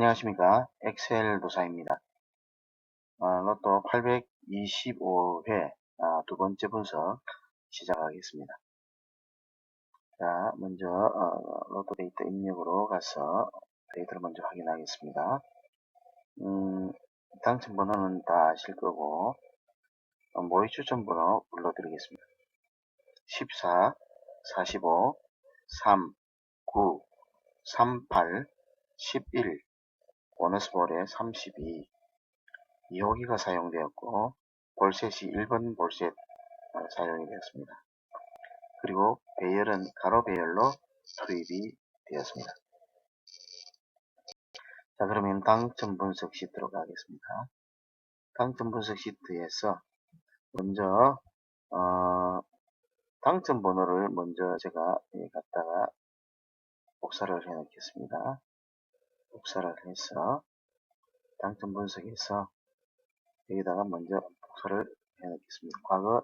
안녕하십니까. 엑셀 도사입니다. 어, 로또 825회 어, 두 번째 분석 시작하겠습니다. 자 먼저 어, 로또 데이터 입력으로 가서 데이터를 먼저 확인하겠습니다. 음, 당첨 번호는 다 아실 거고 어, 모의 추천 번호 불러드리겠습니다. 14 45 3 9 38 11 보너스볼에 32 2호기가 사용되었고 볼셋이 1번 볼셋 사용이 되었습니다. 그리고 배열은 가로 배열로 투입이 되었습니다. 자 그러면 당첨 분석 시트로 가겠습니다. 당첨 분석 시트에서 먼저 어, 당첨 번호를 먼저 제가 갖다가 복사를 해 놓겠습니다. 복사를 해서 당첨 분석에서 여기다가 먼저 복사를 해 놓겠습니다. 과거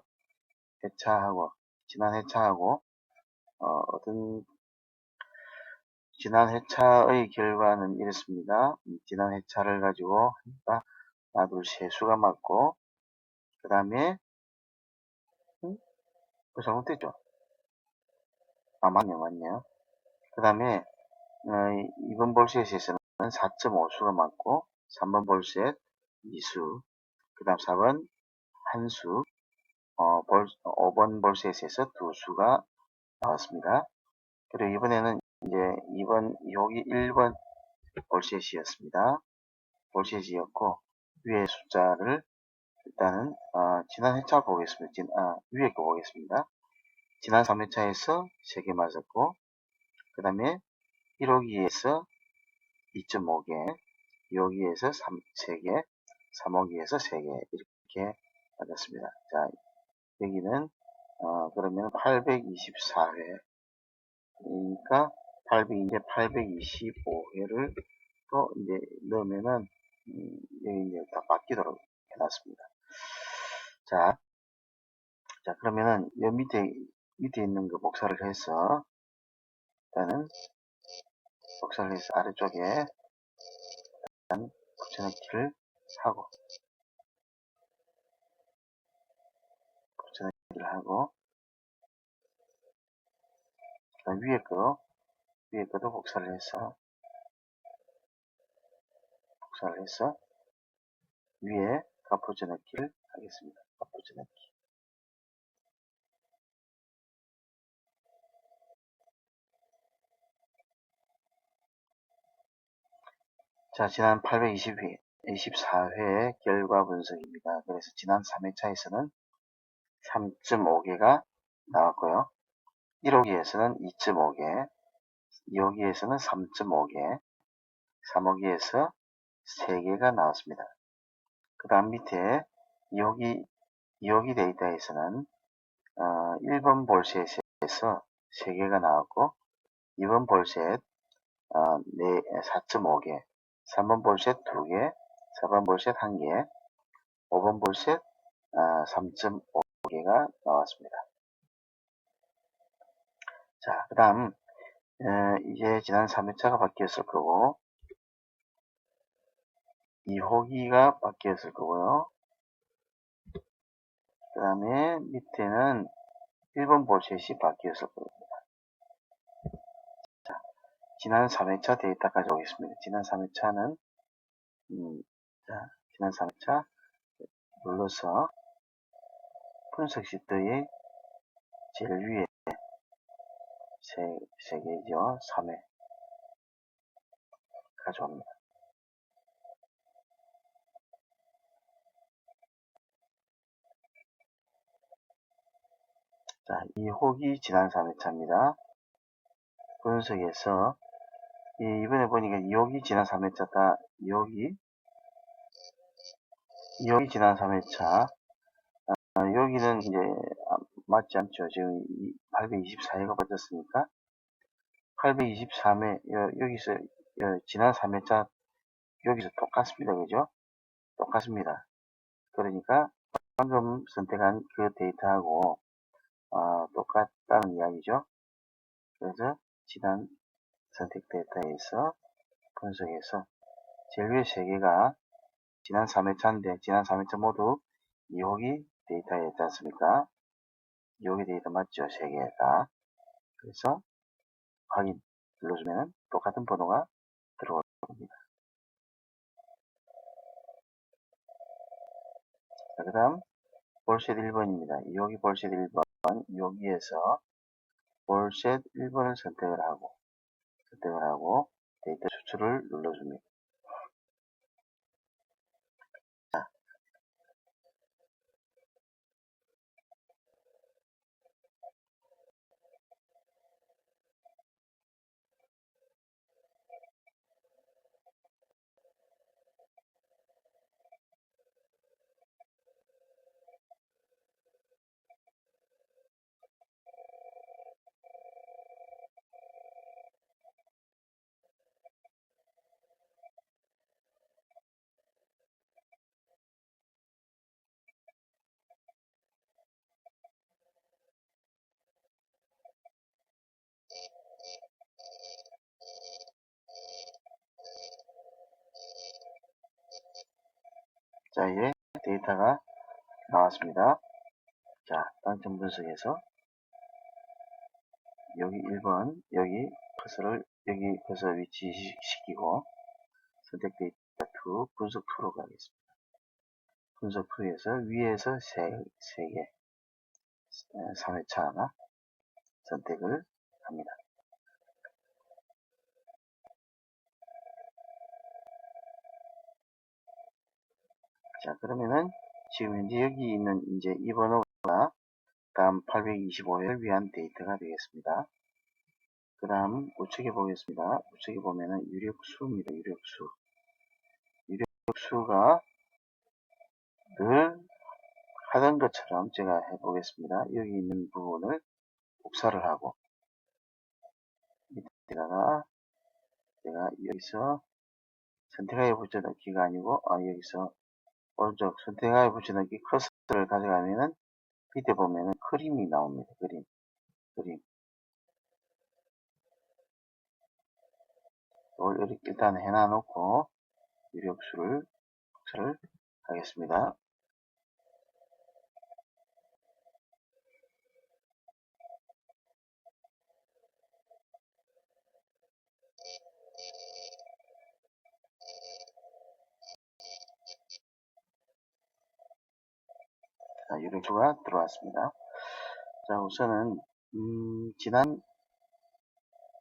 회차하고 지난 회차하고 어, 떤 지난 회차의 결과는 이렇습니다. 지난 회차를 가지고 하니까 하나 둘 세 수가 맞고 그 다음에 음? 그 잘못됐죠? 아 맞네요 맞네요. 그 다음에 어, 이번 볼셋에서는 4.5수가 맞고 3번 볼셋 2수 그 다음 4번 한수 어, 볼, 5번 볼셋에서 두 수가 나왔습니다. 그리고 이번에는 이제 2번 여기 1번 볼셋이었습니다. 볼셋이었고 위에 숫자를 일단은 어, 지난 회차 보겠습니다. 진, 아, 위에 거 보겠습니다. 지난 3회차에서 3개 맞았고 그 다음에 1호기에서 2.5개, 2호기에서 3, 3개, 3호기에서 3개 이렇게 받았습니다. 자, 여기는 어, 그러면 824회 그러니까 800 이제 825회를 또 이제 넣으면은 음, 여기 이제 다 바뀌도록 해놨습니다. 자, 자 그러면은 여 밑에 밑에 있는 거 복사를 해서 일단은 해서 아래쪽에 일단 붙여넣기를 하고 붙여넣기를 하고 위에 거 위에 거도 복사를 해서 복사를 해서 위에 값붙여 넣기를 하겠습니다. 값붙여 넣기 자, 지난 820회, 24회 결과 분석입니다. 그래서 지난 3회차에서는 3.5개가 나왔고요. 1호기에서는 2.5개, 2호기에서는 3.5개, 3호기에서 3개가 나왔습니다. 그 다음 밑에 2호기, 2호기 데이터에서는 어, 1번 볼셋에서 3개가 나왔고 2번 볼셋 어, 4.5개 3번 볼셋 2개, 4번 볼셋 1개, 5번 볼셋 3.5개가 나왔습니다. 자, 그 다음 이제 지난 3회차가 바뀌었을 거고 2호기가 바뀌었을 거고요. 그 다음에 밑에는 1번 볼셋이 바뀌었을 겁니다. 지난 3회차 데이터까지 오겠습니다. 지난 3회차는 음, 자, 지난 3회차 눌러서 분석 시트의 제일 위에 세, 세 개죠. 3회 가져옵니다. 자, 이 혹이 지난 3회차입니다. 분석에서 예, 이번에 보니까 2호기 지난 3회차다. 2호기 2호기 지난 3회차 아, 여기는 이제 아, 맞지 않죠. 지금 824회가 빠졌으니까 823회 여 기서 지난 3회차 여기서 똑같습니다. 그죠? 똑같습니다. 그러니까 방금 선택한 그 데이터하고 어, 똑같다는 이야기죠. 그래서 지난 선택 데이터에서 분석해서 제일 위에 세 개가 지난 3회차인데 지난 3회차 모두 2호기 데이터였지 않습니까? 2호기 데이터 맞죠? 세 개가. 그래서 확인 눌러주면 똑같은 번호가 들어옵니다. 자, 그 다음 볼셋 1번입니다. 2호기 볼셋 1번 여기에서 볼셋 1번을 선택을 하고 선택을 하고 데이터 추출을 눌러줍니다. 자, 이제 데이터가 나왔습니다. 자, 당점 분석에서 여기 1번, 여기 커서를 여기 커서 위치시키고 선택 데이터 2, 분석 2로 가겠습니다. 분석 2에서 위에서 3, 3개, 3회차 하나 선택을 합니다. 자, 그러면은 지금 현재 여기 있는 이제 이 번호가 다음 825회를 위한 데이터가 되겠습니다. 그 다음 우측에 보겠습니다. 우측에 보면은 유력수입니다. 유력수. 유력수가 늘 하던 것처럼 제가 해보겠습니다. 여기 있는 부분을 복사를 하고 밑에다가 제가 여기서 선택하여 붙여넣기가 아니고 아 여기서 오른쪽 선택하여 붙여넣기 커서를 가져가면은 밑에 보면은 그림이 나옵니다. 그림 그림 이걸 일단 해놔 놓고 유력수를 복사를 하겠습니다. 유력수가 들어왔습니다. 자, 우선은 음, 지난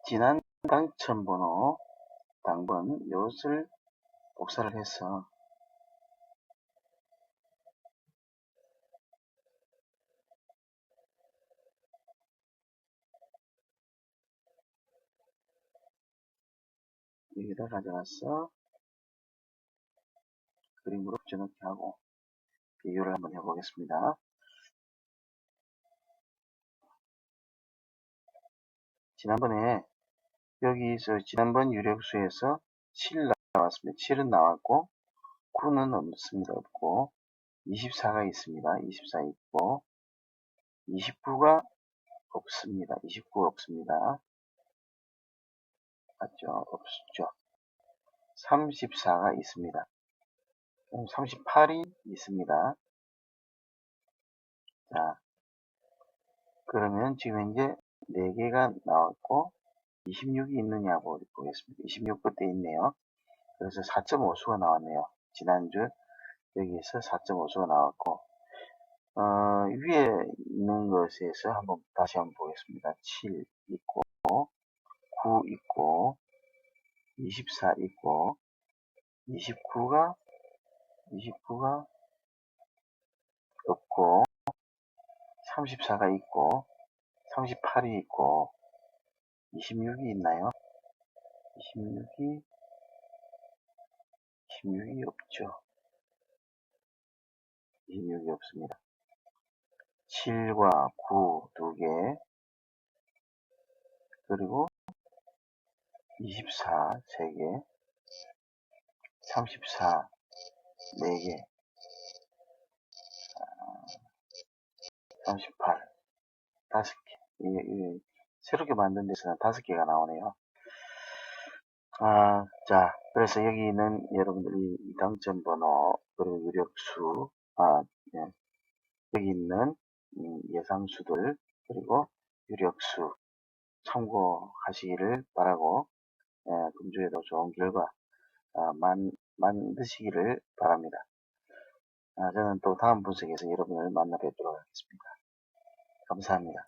지난 당첨 번호 당번 이것을 복사를 해서 여기다 가져가서 그림으로 붙여넣기 하고 비교를 한번 해보겠습니다. 지난번에 여기서 지난번 유력수에서 7 나왔습니다. 7은 나왔고 9는 없습니다. 없고 24가 있습니다. 24 있고 29가 없습니다. 29 없습니다. 맞죠? 없죠. 34가 있습니다. 38이 있습니다. 자, 그러면 지금 현재 4개가 나왔고 26이 있느냐고 보겠습니다. 26 그때 있네요. 그래서 4.5수가 나왔네요. 지난주 여기에서 4.5수가 나왔고 어, 위에 있는 것에서 한번 다시 한번 보겠습니다. 7 있고 9 있고 24 있고 29가 29가 없고 34가 있고 38이 있고 26이 있나요? 26이 26이 없죠. 26이 없습니다. 7과 9 2개 그리고 24 3개 34 4개 38 5개 이게, 이게 새롭게 만든 데서는 5개가 나오네요. 아, 자, 그래서 여기 있는 여러분들이 이 당첨 번호, 그리고 유력수, 아, 예. 여기 있는 음, 예상수들, 그리고 유력수 참고하시기를 바라고, 예, 금주에도 좋은 결과, 아, 만, 만드시기를 바랍니다. 아, 저는 또 다음 분석에서 여러분을 만나 뵙도록 하겠습니다. 감사합니다.